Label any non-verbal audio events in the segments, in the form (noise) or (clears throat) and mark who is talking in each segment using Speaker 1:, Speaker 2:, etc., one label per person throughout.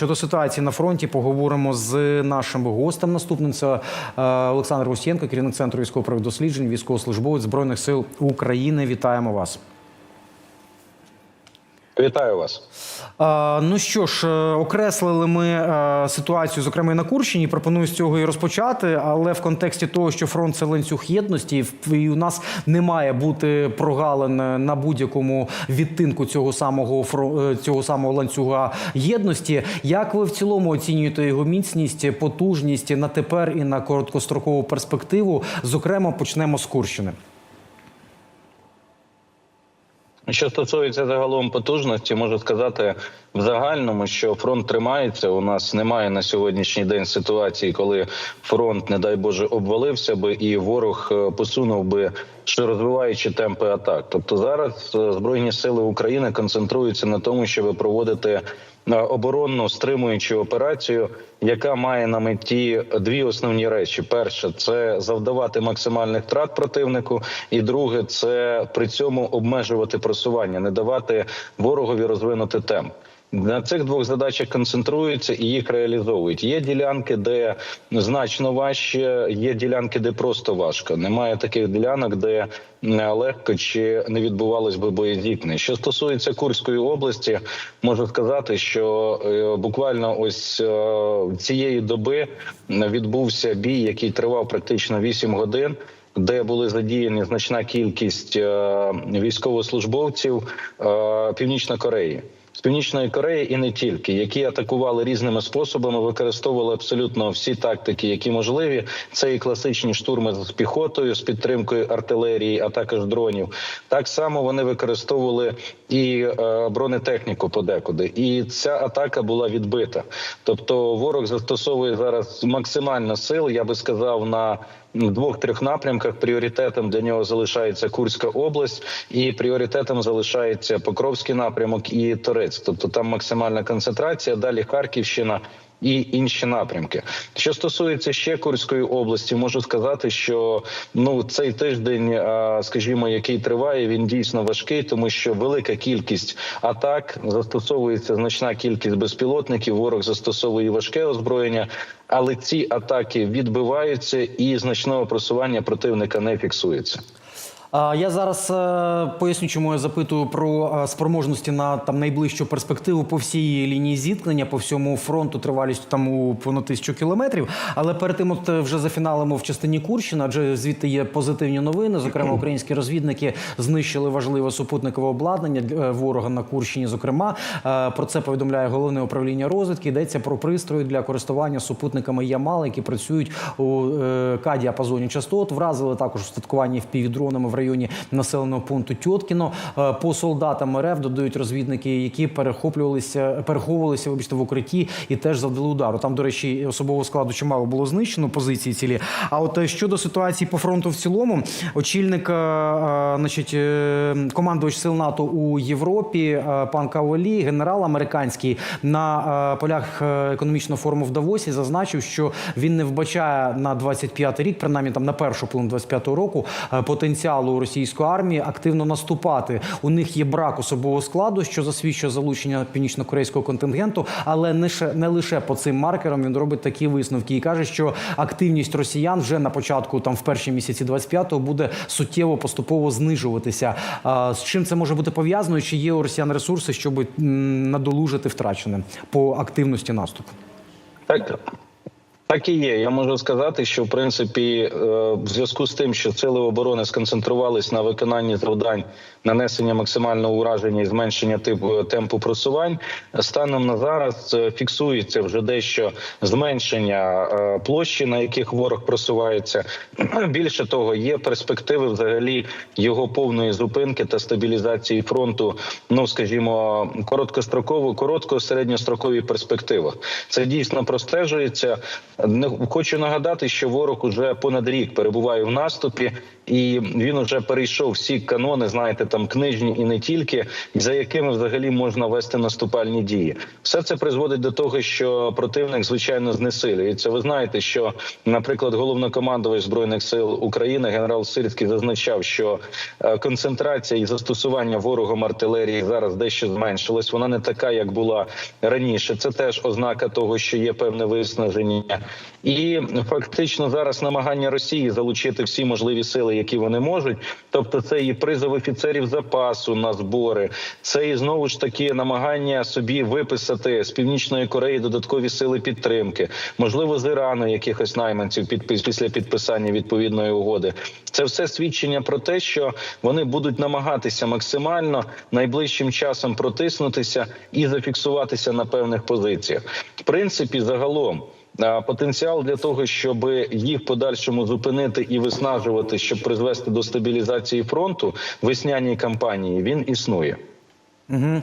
Speaker 1: Щодо ситуації на фронті, поговоримо з нашим гостем. Наступним це е, Олександр Гусєнко, керівник центру військово-правих досліджень, військовослужбовець збройних сил України. Вітаємо вас.
Speaker 2: Вітаю вас.
Speaker 1: Ну що ж, е, окреслили ми е, ситуацію, зокрема на Курщині. Пропоную з цього і розпочати. Але в контексті того, що фронт це ланцюг єдності, і у нас не має бути прогалин на будь-якому відтинку цього самого е, цього самого ланцюга єдності. Як ви в цілому оцінюєте його міцність, потужність на тепер і на короткострокову перспективу? Зокрема, почнемо з Курщини.
Speaker 2: Що стосується загалом потужності, можу сказати в загальному, що фронт тримається. У нас немає на сьогоднішній день ситуації, коли фронт, не дай Боже, обвалився би і ворог е, посунув би що розвиваючи темпи атак. Тобто зараз е, збройні сили України концентруються на тому, щоб проводити оборонну стримуючу операцію, яка має на меті дві основні речі: перше це завдавати максимальних втрат противнику, і друге це при цьому обмежувати просування, не давати ворогові розвинути темп. На цих двох задачах концентруються і їх реалізовують. Є ділянки, де значно важче, є ділянки, де просто важко. Немає таких ділянок, де е, легко чи не відбувалось би боєзіткнення. Що стосується Курської області, можу сказати, що е, буквально ось е, цієї доби відбувся бій, який тривав практично 8 годин. Де були задіяні значна кількість е, військовослужбовців Північної Кореї з північної Кореї і не тільки, які атакували різними способами, використовували абсолютно всі тактики, які можливі. Це і класичні штурми з піхотою, з підтримкою артилерії, а також дронів. Так само вони використовували і е, бронетехніку подекуди. І ця атака була відбита. Тобто, ворог застосовує зараз максимально сил, я би сказав, на двох-трьох напрямках. Пріоритетом для нього залишається Курська область, і пріоритетом залишається Покровський напрямок і Торець. Тобто там максимальна концентрація. Далі Харківщина. І інші напрямки, що стосується ще Курської області, можу сказати, що ну цей тиждень, скажімо, який триває, він дійсно важкий, тому що велика кількість атак застосовується значна кількість безпілотників. Ворог застосовує важке озброєння, але ці атаки відбиваються, і значного просування противника не фіксується.
Speaker 1: Я зараз е, поясню, чому я запитую про е, спроможності на там найближчу перспективу по всій лінії зіткнення, по всьому фронту тривалістю там у понад тисячу кілометрів. Але перед тим, от е, вже зафіналимо в частині Курщина, адже звідти є позитивні новини. Зокрема, українські розвідники знищили важливе супутникове обладнання ворога на Курщині. Зокрема, про це повідомляє головне управління розвідки. Йдеться про пристрої для користування супутниками Ямал, які працюють у е, К-діапазоні частот. Вразили також устаткування впівдронами в районі населеного пункту Тьоткіно. Е, По солдатам РФ додають розвідники, які перехоплювалися, переховувалися вибачте, в укритті і теж завдали удару. Там, до речі, особового складу чимало було знищено позиції цілі. А от е, щодо ситуації по фронту в цілому, очільник, е, значить, командувач сил НАТО у Європі, пан Каолі, генерал американський на полях економічного форуму в Давосі зазначив, що він не вбачає на 25 рік, принаймні там на першу половину 25-го року, е, потенціалу російської армії активно наступати. У них є брак особового складу, що засвідчує залучення північно-корейського контингенту, але не не лише по цим маркерам він робить такі висновки і каже, що активність росіян вже на початку, там в перші місяці 25-го, буде суттєво поступово знижуватися. З чим це може бути пов'язано? Чи є у росіян ресурси, щоб надолужити втрачене по активності наступу?
Speaker 2: Так, так і є. Я можу сказати, що в принципі, е, в зв'язку з тим, що сили оборони сконцентрувались на виконанні завдань нанесення максимального ураження і зменшення типу темпу просувань, станом на зараз е, фіксується вже дещо зменшення е, площі, на яких ворог просувається. (clears throat) Більше того, є перспективи взагалі його повної зупинки та стабілізації фронту. Ну скажімо, короткостроково, коротко середньострокові перспективи. Це дійсно простежується. Не хочу нагадати, що ворог уже понад рік перебуває в наступі, і він уже перейшов всі канони. Знаєте, там книжні і не тільки, за якими взагалі можна вести наступальні дії. Все це призводить до того, що противник звичайно знесилюється. Ви знаєте, що, наприклад, головнокомандувач збройних сил України генерал Сирський зазначав, що е, концентрація і застосування ворогом артилерії зараз дещо зменшилась. Вона не така, як була раніше. Це теж ознака того, що є певне виснаження, і фактично зараз намагання Росії залучити всі можливі сили, які вони можуть. Тобто, це і призов офіцерів запасу на збори, це і знову ж таки намагання собі виписати з північної Кореї додаткові сили підтримки, можливо, з Ірану якихось найманців під після підписання відповідної угоди. Це все свідчення про те, що вони будуть намагатися максимально найближчим часом протиснутися і зафіксуватися на певних позиціях. В принципі, загалом. Потенціал для того, щоб їх подальшому зупинити і виснажувати, щоб призвести до стабілізації фронту весняній кампанії, він існує.
Speaker 1: Угу.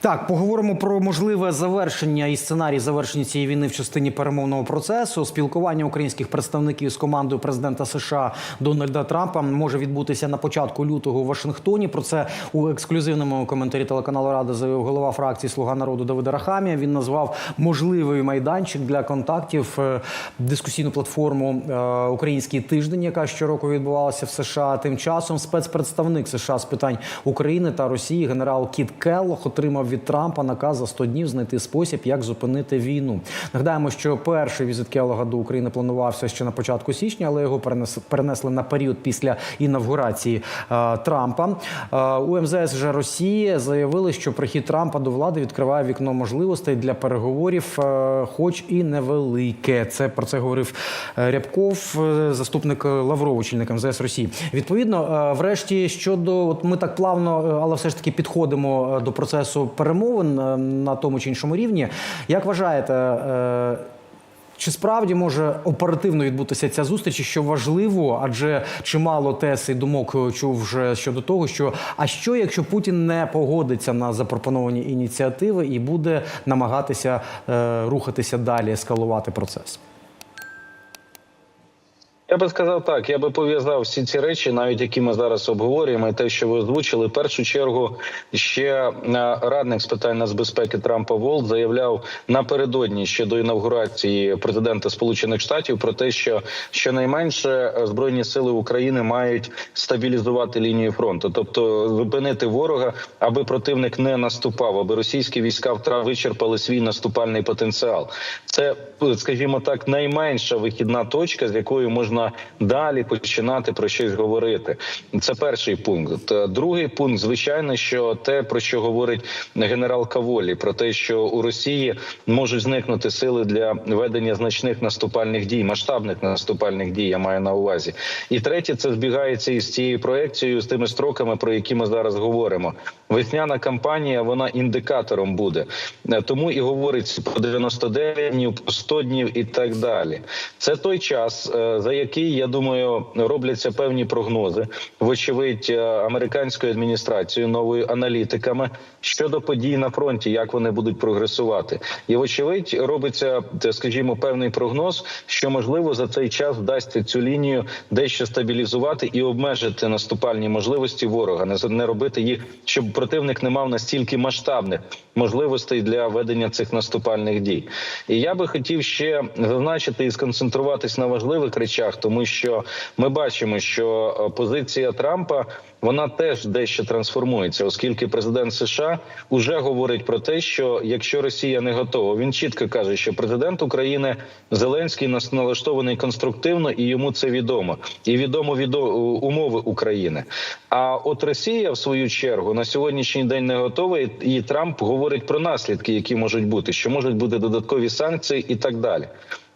Speaker 1: Так, поговоримо про можливе завершення і сценарій завершення цієї війни в частині перемовного процесу. Спілкування українських представників з командою президента США Дональда Трампа може відбутися на початку лютого у Вашингтоні. Про це у ексклюзивному коментарі телеканалу Рада заявив голова фракції Слуга народу Давида Рахамія. Він назвав можливий майданчик для контактів е, дискусійну платформу е, Український тиждень, яка щороку відбувалася в США. Тим часом спецпредставник США з питань України та Росії генерал Кіт Келлох отримав від Трампа наказ за 100 днів знайти спосіб, як зупинити війну. Нагадаємо, що перший візит Келлога до України планувався ще на початку січня, але його перенес- перенесли на період після інавгурації е, Трампа. Е, у МЗС вже Росії заявили, що прихід Трампа до влади відкриває вікно можливостей для переговорів, е, хоч і невелике. Це про це говорив е, Рябков, е, заступник Лаврова, очільник МЗС Росії. Відповідно, е, врешті щодо от ми так плавно, е, але все ж таки підходимо до процесу перемовин е, на тому чи іншому рівні. Як вважаєте? е, чи справді може оперативно відбутися ця зустріч, що важливо, адже чимало тез і думок е, чув вже щодо того, що а що якщо Путін не погодиться на запропоновані ініціативи і буде намагатися рухатися далі, ескалувати процес?
Speaker 2: Я би сказав так, я би пов'язав всі ці речі, навіть які ми зараз обговорюємо, і те, що ви озвучили, в першу чергу ще е, радник з питань нацбезпеки Трампа Волт заявляв напередодні ще до інавгурації президента Сполучених Штатів про те, що щонайменше збройні сили України мають стабілізувати лінію фронту, тобто зупинити ворога, аби противник не наступав, аби російські війська втра вичерпали свій наступальний потенціал. Це, скажімо так, найменша вихідна точка, з якою можна далі починати про щось говорити. Це перший пункт. Е, Другий пункт, звичайно, що те, про що говорить генерал Каволі, про те, що у Росії можуть зникнути сили для ведення значних наступальних дій, масштабних наступальних дій. Я маю на увазі. І третє, це збігається із цією проекцією, з тими строками, про які ми зараз говоримо. Весняна кампанія вона індикатором буде, Е, тому і говориться про 99 днів, про 100 днів і так далі. Це той час, е, за який я думаю робляться певні прогнози, вочевидь, е, американською адміністрацією, новою аналітиками щодо подій на фронті, як вони будуть прогресувати, і вочевидь робиться, скажімо, певний прогноз, що можливо за цей час вдасться цю лінію дещо стабілізувати і обмежити наступальні можливості ворога, не робити їх, щоб противник не мав настільки масштабних можливостей для ведення цих наступальних дій. І я би хотів ще зазначити і сконцентруватись на важливих речах, тому що ми бачимо, що е, позиція Трампа вона теж дещо трансформується, оскільки президент США вже говорить про те, що якщо Росія не готова, він чітко каже, що президент України Зеленський нас налаштований конструктивно, і йому це відомо, і відомо відо умови України. А от Росія, в свою чергу, на сьогоднішній день не готова, і- і Трамп говорить про наслідки, які можуть бути, що можуть бути додаткові санкції і так далі.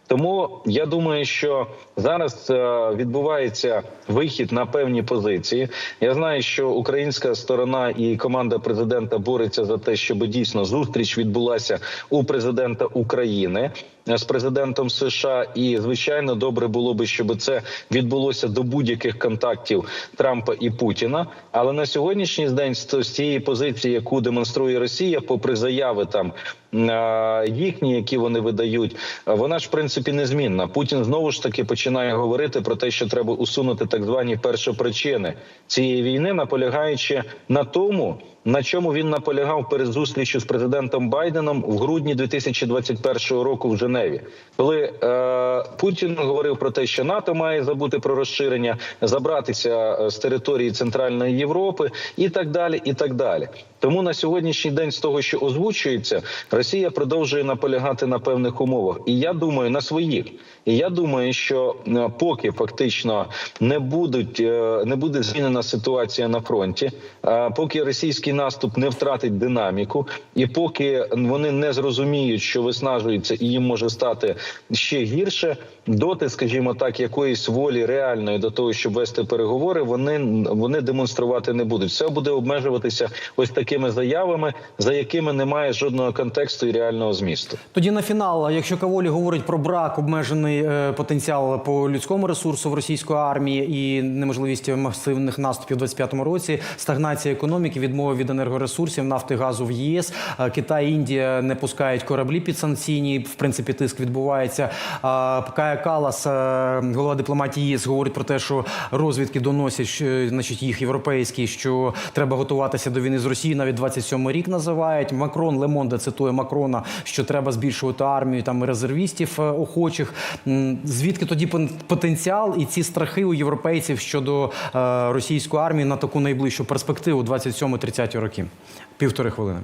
Speaker 2: Тому я думаю, що зараз е, відбувається вихід на певні позиції. Я знаю, що українська сторона і команда президента бореться за те, щоб дійсно зустріч відбулася у президента України. Е, з президентом США. І звичайно, добре було би, щоб це відбулося до будь-яких контактів Трампа і Путіна. Але на сьогоднішній день з цієї позиції, яку демонструє Росія, попри заяви там е, їхні, які вони видають, е, вона ж в принципі незмінна. Путін знову ж таки починає говорити про те, що треба усунути так звані першопричини цієї війни, наполягаючи на тому. На чому він наполягав перед зустрічю з президентом Байденом в грудні 2021 року в Женеві, коли е, Путін говорив про те, що НАТО має забути про розширення, забратися е, з території Центральної Європи і так далі, і так далі. Тому на сьогоднішній день з того, що озвучується, Росія продовжує наполягати на певних умовах, і я думаю, на своїх. І я думаю, що е, поки фактично не будуть е, не буде змінена ситуація на фронті, е, поки російський наступ не втратить динаміку, і поки вони не зрозуміють, що виснажуються, і їм може стати ще гірше, доти, скажімо так, якоїсь волі реальної до того, щоб вести переговори, вони вони демонструвати не будуть. Все буде обмежуватися ось такими заявами, за якими немає жодного контексту і реального змісту.
Speaker 1: Тоді на фінал, якщо Каволі говорить про брак, обмежений е, потенціал по людському ресурсу в російської армії і неможливість масивних наступів у 25-му році, стагнація економіки, відмова від енергоресурсів, нафти, газу в ЄС, е, Китай, Індія не пускають кораблі підсанкційні. В принципі, тиск відбувається. А Кая Калас, е, голова дипломатії ЄС, говорить про те, що розвідки доносять, що, значить, їх європейські, що треба готуватися до війни з Росією. Навіть 27 рік називають. Макрон Лемонде цитує Макрона, що треба збільшувати армію там резервістів е, охочих. Звідки тоді потенціал і ці страхи у європейців щодо е, російської армії на таку найближчу перспективу 27-30 роки? Півтори хвилини.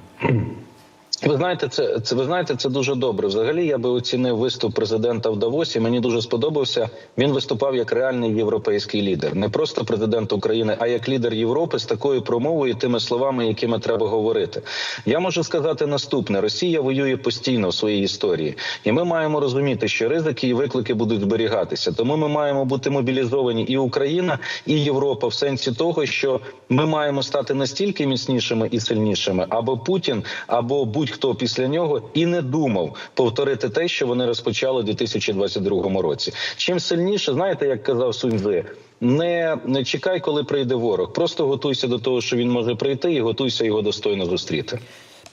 Speaker 2: Ви знаєте, це, це ви знаєте, це дуже добре. Взагалі, я би оцінив виступ президента в Давосі. Мені дуже сподобався. Він виступав як реальний європейський лідер, не просто президент України, а як лідер Європи з такою промовою, тими словами, якими треба говорити. Я можу сказати наступне: Росія воює постійно в своїй історії, і ми маємо розуміти, що ризики і виклики будуть зберігатися. Тому ми маємо бути мобілізовані і Україна, і Європа в сенсі того, що ми маємо стати настільки міцнішими і сильнішими, або Путін, або будь-хто після нього і не думав повторити те, що вони розпочали у 2022 році. Чим сильніше, знаєте, як казав Суньцзи, не, не чекай, коли прийде ворог. Просто готуйся до того, що він може прийти, і готуйся його достойно зустріти.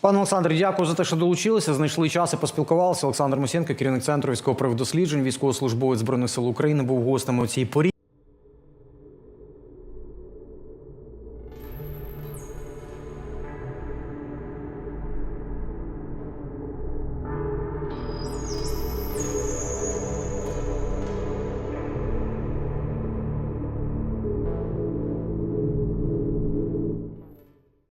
Speaker 1: Пане Олександре, дякую за те, що долучилися. Знайшли час і поспілкувалися. Олександр Мусєнко, керівник центру військово досліджень, військовослужбовець збройних сил України, був гостем у цій порі.